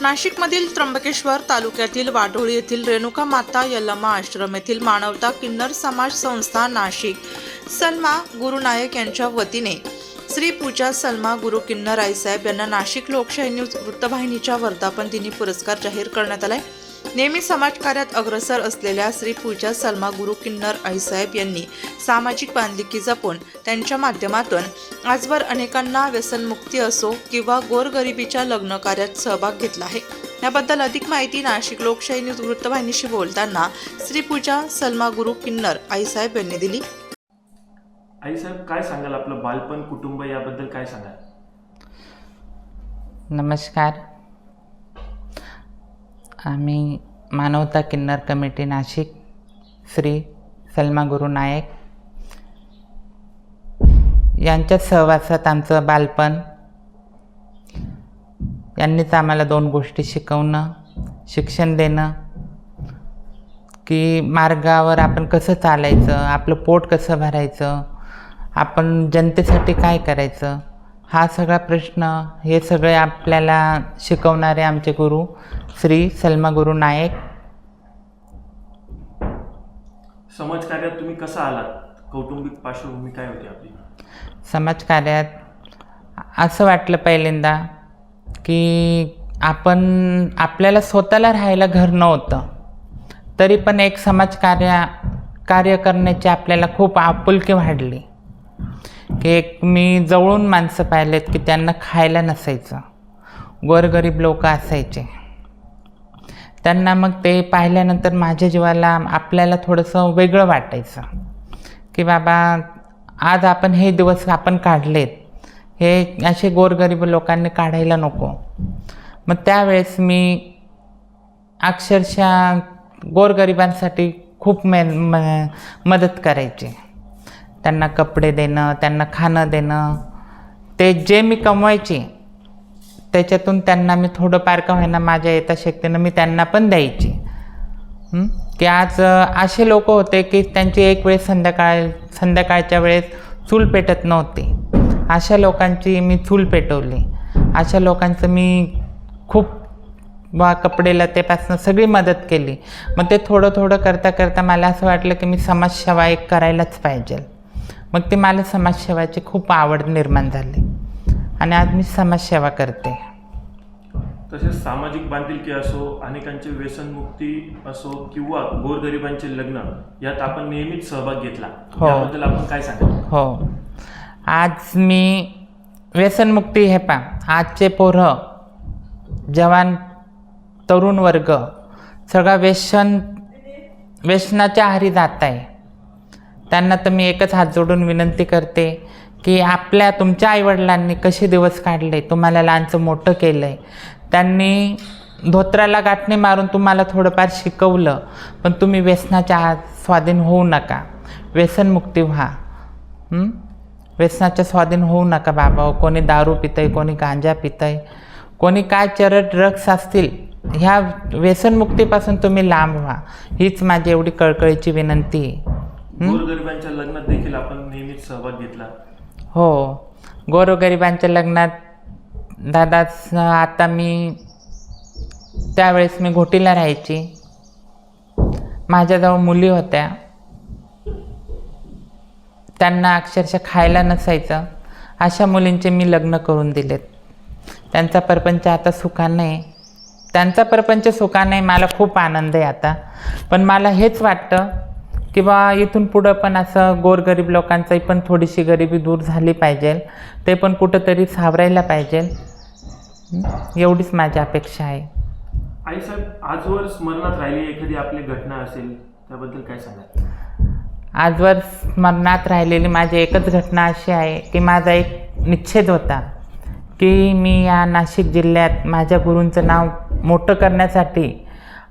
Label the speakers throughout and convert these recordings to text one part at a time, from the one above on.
Speaker 1: नाशिकमधील त्र्यंबकेश्वर तालुक्यातील वाडोळी येथील रेणुका माता यल्लमा आश्रम येथील मानवता किन्नर समाज संस्था नाशिक. सलमा गुरुनायक यांच्या वतीने श्री पूजा सलमा गुरु किन्नर आईसाहेब यांना नाशिक लोकशाही न्यूज वृत्तवाहिनीच्या वर्धापन दिनी पुरस्कार जाहीर करण्यात आलाय. नेहमी समाजकार्यात अग्रसर असलेल्या श्री पूजा सलमा गुरु किन्नर आईसाहेब यांनी सामाजिक बांधिलकी जपून त्यांच्या माध्यमातून आजवर अनेकांना व्यसनमुक्ती असो किंवा गोरगरिबीच्या लग्न कार्यात सहभाग घेतला आहे. याबद्दल अधिक माहिती नाशिक लोकशाही न्यूज वृत्तवाहिनीशी बोलताना श्री पूजा सलमा गुरु किन्नर आईसाहेब यांनी दिली.
Speaker 2: आई साहेब काय सांगाल आपलं बालपण कुटुंब याबद्दल काय सांगाल?
Speaker 3: नमस्कार. आम्ही मानवता किन्नर कमिटी नाशिक श्री सलमा गुरु नायक यांच्या सहवासात आमचं बालपण यांनीच आम्हाला दोन गोष्टी शिकवणं शिक्षण देणं की मार्गावर आपण कसं चालायचं आपलं पोट कसं भरायचं आपण जनतेसाठी काय करायचं हा सगळा प्रश्न हे सगळे आपल्याला शिकवणारे आमचे गुरु श्री सलमा गुरु नायक.
Speaker 2: समाजकार्यात तुम्ही कसं आलात? कौटुंबिक पार्श्वभूमी काय होती आपली?
Speaker 3: समाजकार्यात असं वाटलं पहिल्यांदा की आपण आपल्याला स्वतःला राहायला घर नव्हतं. तरी पण एक समाजकार्य कार्य करण्याची आपल्याला खूप आपुलकी वाढली. की एक मी जवळून माणसं पाहिलेत की त्यांना खायला नसायचं. गोरगरीब लोक असायचे. त्यांना मग ते पाहिल्यानंतर माझ्या जीवाला आपल्याला थोडंसं वेगळं वाटायचं. की बाबा आज आपण हे दिवस आपण काढलेत. हे असे गोरगरीब लोकांनी काढायला नको. मग त्यावेळेस मी अक्षरशः गोरगरिबांसाठी खूप मे म मदत करायची. त्यांना कपडे देणं त्यांना खाणं देणं. ते जे मी कमवायची त्याच्यातून त्यांना मी थोडंफार का होईना माझ्या यथाशक्तीनं मी त्यांना पण द्यायची. की आज असे लोक होते की त्यांची एक वेळेस संध्याकाळ संध्याकाळच्या वेळेस चूल पेटत नव्हती. अशा लोकांची मी चूल पेटवली. अशा लोकांचं मी खूप वा कपडे लतेपासून सगळी मदत केली. मग ते थोडं थोडं करता करता मला असं वाटलं की मी समाजसेवा एक करायलाच पाहिजे. मग ते मला समाजसेवाची खूप आवड निर्माण झाली. आणि आज मी समाजसेवा करते.
Speaker 2: तसेच सामाजिक बांधिलकी असो अनेकांची व्यसनमुक्ती असो किंवा गोरगरिबांचे लग्न यात आपण नेहमीच सहभाग घेतला.
Speaker 3: हो.
Speaker 2: याबद्दल आपण काय सांगाल?
Speaker 3: हो. आज मी व्यसनमुक्ती हे पा आजचे पोरं जवान तरुण वर्ग सगळा व्यसन व्यसनाच्या आहारी जात आहे. त्यांना तर मी एकच हात जोडून विनंती करते की आपल्या तुमच्या आईवडिलांनी कसे दिवस काढले तुम्हाला लहानचं मोठं केलं आहे त्यांनी धोत्राला गाठणे मारून तुम्हाला थोडंफार शिकवलं पण तुम्ही व्यसनाच्या आहात स्वाधीन होऊ नका. व्यसनमुक्ती व्हा. व्यसनाच्या स्वाधीन होऊ नका बाबा. कोणी दारू पितंय कोणी गांजा पितंय कोणी काय चरट ड्रग्स असतील ह्या व्यसनमुक्तीपासून तुम्ही लांब व्हा. हीच माझी एवढी कळकळीची विनंती आहे.
Speaker 2: गोरगरिबांच्या लग्नात देखील आपण नेहमीच सहभाग घेतला.
Speaker 3: हो. गोरगरिबांच्या लग्नात दादाच आता मी त्यावेळेस मी घोटीला राहायची. माझ्याजवळ मुली होत्या. त्यांना अक्षरशः खायला नसायचं. अशा मुलींचे मी लग्न करून दिलेत. त्यांचा परपंच आता सुखानं आहे त्यांचा परपंच सुखानं आहे मला खूप आनंद आहे आता. पण मला हेच वाटतं की बा इथून पुढं पण असं गोरगरीब लोकांचाही पण थोडीशी गरिबी दूर झाली पाहिजे. ते पण कुठंतरी सावरायला पाहिजे? एवढीच माझी अपेक्षा आहे.
Speaker 2: आई साहेब आजवर स्मरणात राहिली एखादी आपली घटना असेल त्याबद्दल काय सांगाल?
Speaker 3: आजवर स्मरणात राहिलेली माझी एकच घटना अशी आहे की माझा एक निश्चित होता की मी या नाशिक जिल्ह्यात माझ्या गुरूंचं नाव मोठं करण्यासाठी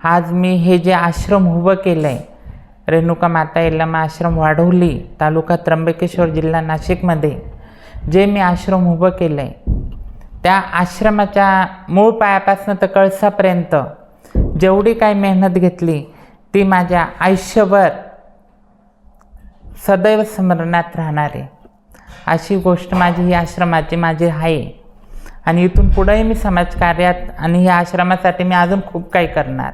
Speaker 3: आज मी हे जे आश्रम उभं केलं आहे रेणुका माता यल्लमा आश्रम वाढवली तालुका त्र्यंबकेश्वर जिल्हा नाशिकमध्ये. जे मी आश्रम उभं केलं आहे त्या आश्रमाच्या मूळ पायापासून तर कळसापर्यंत जेवढी काही मेहनत घेतली ती माझ्या आयुष्यभर सदैव स्मरणात राहणार आहे. अशी गोष्ट माझी ही आश्रमाची माझी आहे. आणि इथून पुढंही मी समाजकार्यात आणि ह्या आश्रमासाठी मी अजून खूप काही करणार.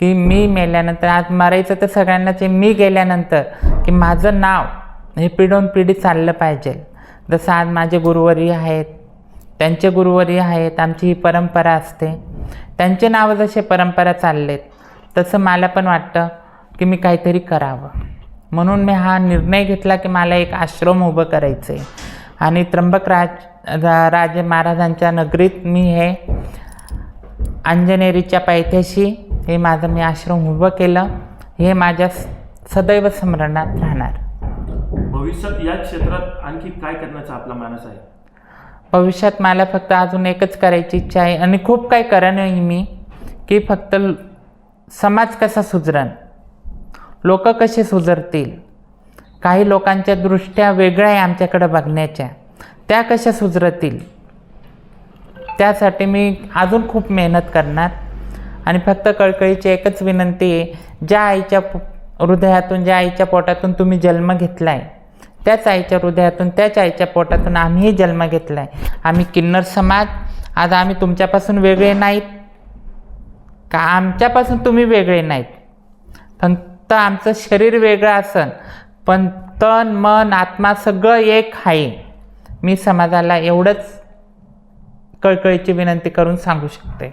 Speaker 3: की मी मेल्यानंतर आज मरायचं तर सगळ्यांनाच आहे. मी गेल्यानंतर की माझं नाव हे पिढून पिढी चाललं पाहिजे. जसं आज माझे गुरुवरी आहेत त्यांचे गुरुवरी आहेत आमची ही परंपरा असते. त्यांचे नावं जसे परंपरा चाललेत तसं मला पण वाटतं की मी काहीतरी करावं. म्हणून मी हा निर्णय घेतला की मला एक आश्रम उभं करायचं आहे आणि त्र्यंबक रा- राजे महाराजांच्या नगरीत मी हे अंजनेरीच्या पायथ्याशी हे माझं मी आश्रम उभं केलं. हे माझ्या सदैव स्मरणात राहणार.
Speaker 2: भविष्यात या क्षेत्रात आणखी काय करण्याचा आपला मानस आहे?
Speaker 3: भविष्यात मला फक्त अजून एकच करायची इच्छा आहे आणि खूप काही करणं मी की फक्त समाज कसा सुधरण लोक कसे सुधरतील काही लोकांच्या दृष्ट्या वेगळ्या आहे आमच्याकडं बघण्याच्या. त्या कशा सुधरतील त्यासाठी मी अजून खूप मेहनत करणार. आणि फक्त कळकळीची एकच विनंती आहे ज्या आईच्या हृदयातून ज्या आईच्या पोटातून तुम्ही जन्म घेतला आहे त्याच आईच्या हृदयातून त्याच आईच्या पोटातून आम्हीही जन्म घेतला आहे आम्ही किन्नर समाज आज आम्ही तुमच्यापासून वेगळे नाहीत. का आमच्यापासून तुम्ही वेगळे नाहीत? फक्त आमचं शरीर वेगळं असन पण तन मन आत्मा सगळं एक आहे. मी समाजाला एवढंच कळकळीची विनंती करून सांगू शकते.